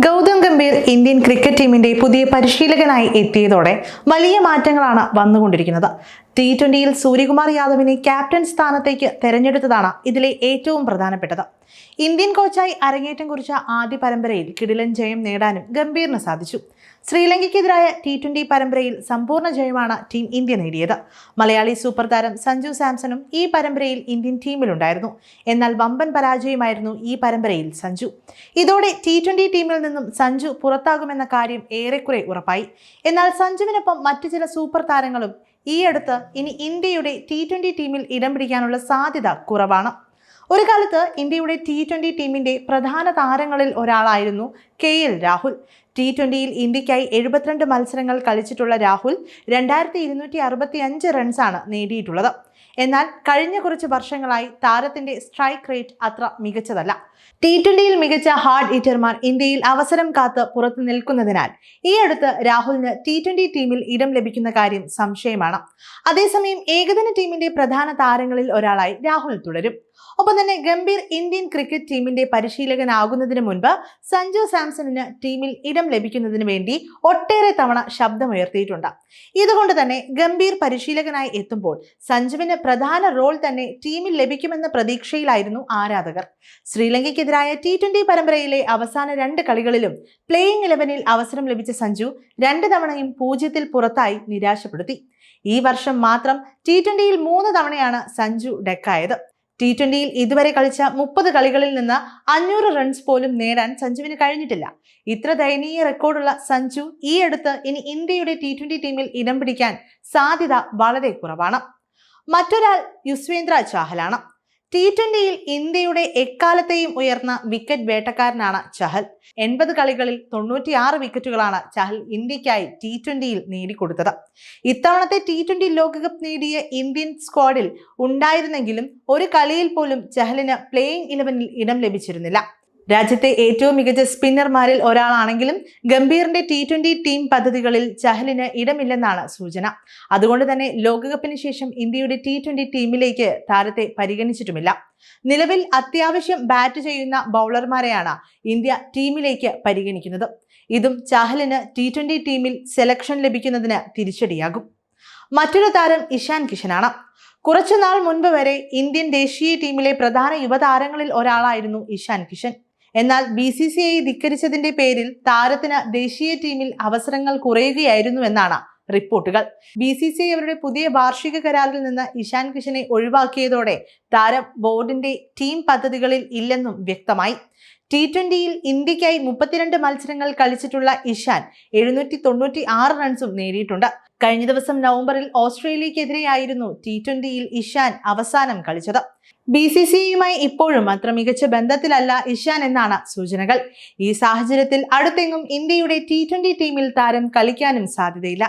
Golden Gambhir Indian cricket ടീമിന്റെ പുതിയ പരിശീലകനായി എത്തിയതോടെ വലിയ മാറ്റങ്ങളാണ് വന്നുകൊണ്ടിരിക്കുന്നത്. ടി ട്വന്റിയിൽ സൂര്യകുമാർ യാദവിനെ ക്യാപ്റ്റൻ സ്ഥാനത്തേക്ക് തെരഞ്ഞെടുത്തതാണ് ഇതിലെ ഏറ്റവും പ്രധാനപ്പെട്ടത്. ഇന്ത്യൻ കോച്ചായി അരങ്ങേറ്റം കുറിച്ച ആദ്യ പരമ്പരയിൽ കിടിലൻ ജയം നേടാനും ഗംഭീറിന് സാധിച്ചു. ശ്രീലങ്കയ്ക്കെതിരായ ടി ട്വന്റി പരമ്പരയിൽ സമ്പൂർണ ജയമാണ് ടീം ഇന്ത്യ നേടിയത്. മലയാളി സൂപ്പർ താരം സഞ്ജു സാംസണും ഈ പരമ്പരയിൽ ഇന്ത്യൻ ടീമിലുണ്ടായിരുന്നു. എന്നാൽ വമ്പൻ പരാജയമായിരുന്നു ഈ പരമ്പരയിൽ സഞ്ജു. ഇതോടെ ടി ടീമിൽ നിന്നും സഞ്ജു പുറത്താകുമെന്ന കാര്യം ഏറെക്കുറെ ഉറപ്പായി. എന്നാൽ സഞ്ജുവിനൊപ്പം മറ്റു ചില സൂപ്പർ താരങ്ങളും ഈയടുത്ത് ഇനി ഇന്ത്യയുടെ ടി ട്വന്റി ടീമിൽ ഇടം പിടിക്കാനുള്ള സാധ്യത കുറവാണ്. ഒരു കാലത്ത് ഇന്ത്യയുടെ ടി ട്വന്റി ടീമിന്റെ പ്രധാന താരങ്ങളിൽ ഒരാളായിരുന്നു കെ എൽ രാഹുൽ. ടി ട്വന്റിയിൽ ഇന്ത്യക്കായി എഴുപത്തിരണ്ട് മത്സരങ്ങൾ കളിച്ചിട്ടുള്ള രാഹുൽ രണ്ടായിരത്തി ഇരുന്നൂറ്റി അറുപത്തി അഞ്ച് റൺസാണ് നേടിയിട്ടുള്ളത്. എന്നാൽ കഴിഞ്ഞ കുറച്ച് വർഷങ്ങളായി താരത്തിന്റെ സ്ട്രൈക്ക് റേറ്റ് അത്ര മികച്ചതല്ല. ടി ട്വന്റിയിൽ മികച്ച ഹാർഡ് ഈറ്റർമാർ ഇന്ത്യയിൽ അവസരം കാത്ത് പുറത്തു നിൽക്കുന്നതിനാൽ ഈ അടുത്ത് രാഹുലിന് ടി ട്വന്റി ടീമിൽ ഇടം ലഭിക്കുന്ന കാര്യം സംശയമാണ്. അതേസമയം ഏകദിന ടീമിന്റെ പ്രധാന താരങ്ങളിൽ ഒരാളായി രാഹുൽ തുടരും. ഒപ്പം തന്നെ ഗംഭീർ ഇന്ത്യൻ ക്രിക്കറ്റ് ടീമിന്റെ പരിശീലകനാകുന്നതിന് മുൻപ് സഞ്ജു സാംസണിന് ടീമിൽ ഇടം ലഭിക്കുന്നതിന് വേണ്ടി ഒട്ടേറെ തവണ ശബ്ദമുയർത്തിയിട്ടുണ്ട്. ഇതുകൊണ്ട് തന്നെ ഗംഭീർ പരിശീലകനായി എത്തുമ്പോൾ സഞ്ജുവിന് പ്രധാന റോൾ തന്നെ ടീമിൽ ലഭിക്കുമെന്ന പ്രതീക്ഷയിലായിരുന്നു ആരാധകർ. ശ്രീലങ്കയ്ക്കെതിരായ ടി ട്വന്റി പരമ്പരയിലെ അവസാന രണ്ട് കളികളിലും പ്ലേയിങ് ഇലവനിൽ അവസരം ലഭിച്ച സഞ്ജു രണ്ട് തവണയും പൂജ്യത്തിൽ പുറത്തായി നിരാശപ്പെടുത്തി. ഈ വർഷം മാത്രം ടി ട്വന്റിയിൽ മൂന്ന് തവണയാണ് സഞ്ജു ഡെക്കായത്. ടി ട്വന്റിയിൽ ഇതുവരെ കളിച്ച മുപ്പത് കളികളിൽ നിന്ന് അഞ്ഞൂറ് റൺസ് പോലും നേടാൻ സഞ്ജുവിന് കഴിഞ്ഞിട്ടില്ല. ഇത്ര ദയനീയ റെക്കോർഡുള്ള സഞ്ജു ഈ അടുത്ത് ഇനി ഇന്ത്യയുടെ ടി ട്വന്റി ടീമിൽ ഇടം പിടിക്കാൻ സാധ്യത വളരെ കുറവാണ്. മറ്റൊരാൾ യുസ്വേന്ദ്ര ചാഹലാണ്. ടി ട്വന്റിയിൽ ഇന്ത്യയുടെ എക്കാലത്തെയും ഉയർന്ന വിക്കറ്റ് വേട്ടക്കാരനാണ് ചഹൽ. എൺപത് കളികളിൽ തൊണ്ണൂറ്റിയാറ് വിക്കറ്റുകളാണ് ചഹൽ ഇന്ത്യക്കായി ടി ട്വന്റിയിൽ നേടിക്കൊടുത്തത്. ഇത്തവണത്തെ ടി ട്വന്റി ലോകകപ്പ് നേടിയ ഇന്ത്യൻ സ്ക്വാഡിൽ ഉണ്ടായിരുന്നെങ്കിലും ഒരു കളിയിൽ പോലും ചഹലിന് പ്ലേയിങ് ഇലവനിൽ ഇടം ലഭിച്ചിരുന്നില്ല. രാജ്യത്തെ ഏറ്റവും മികച്ച സ്പിന്നർമാരിൽ ഒരാളാണെങ്കിലും ഗംഭീറിന്റെ ടി ട്വന്റി ടീം പദ്ധതികളിൽ ചഹലിന് ഇടമില്ലെന്നാണ് സൂചന. അതുകൊണ്ട് തന്നെ ലോകകപ്പിന് ശേഷം ഇന്ത്യയുടെ ടി ട്വന്റി ടീമിലേക്ക് താരത്തെ പരിഗണിച്ചിട്ടുമില്ല. നിലവിൽ അത്യാവശ്യം ബാറ്റ് ചെയ്യുന്ന ബൗളർമാരെയാണ് ഇന്ത്യ ടീമിലേക്ക് പരിഗണിക്കുന്നത്. ഇതും ചാഹലിന് ടി ട്വന്റി ടീമിൽ സെലക്ഷൻ ലഭിക്കുന്നതിന് തിരിച്ചടിയാകും. മറ്റൊരു താരം ഇഷാൻ കിഷനാണ്. കുറച്ചുനാൾ മുൻപ് വരെ ഇന്ത്യൻ ദേശീയ ടീമിലെ പ്രധാന യുവതാരങ്ങളിൽ ഒരാളായിരുന്നു ഇഷാൻ കിഷൻ. എന്നാൽ ബി സി സി ഐ ധിക്കരിച്ചതിന്റെ പേരിൽ താരത്തിന് ദേശീയ ടീമിൽ അവസരങ്ങൾ കുറയുകയായിരുന്നുവെന്നാണ് റിപ്പോർട്ടുകൾ. ബി സി സി അവരുടെ പുതിയ വാർഷിക കരാറിൽ നിന്ന് ഇഷാൻ കിഷനെ ഒഴിവാക്കിയതോടെ താരം ബോർഡിന്റെ ടീം പദ്ധതികളിൽ ഇല്ലെന്നും വ്യക്തമായി. ടി ട്വന്റിയിൽ ഇന്ത്യക്കായി മുപ്പത്തിരണ്ട് മത്സരങ്ങൾ കളിച്ചിട്ടുള്ള ഇഷാൻ എഴുന്നൂറ്റി തൊണ്ണൂറ്റി ആറ് റൺസും നേടിയിട്ടുണ്ട്. കഴിഞ്ഞ ദിവസം നവംബറിൽ ഓസ്ട്രേലിയക്കെതിരെയായിരുന്നു ടി ട്വന്റിയിൽ ഇഷാൻ അവസാനം കളിച്ചത്. ബി സി സിയുമായി ഇപ്പോഴും അത്ര മികച്ച ബന്ധത്തിലല്ല ഇഷാൻ എന്നാണ് സൂചനകൾ. ഈ സാഹചര്യത്തിൽ അടുത്തെങ്ങും ഇന്ത്യയുടെ ടി ട്വന്റി ടീമിൽ താരം കളിക്കാനും സാധ്യതയില്ല.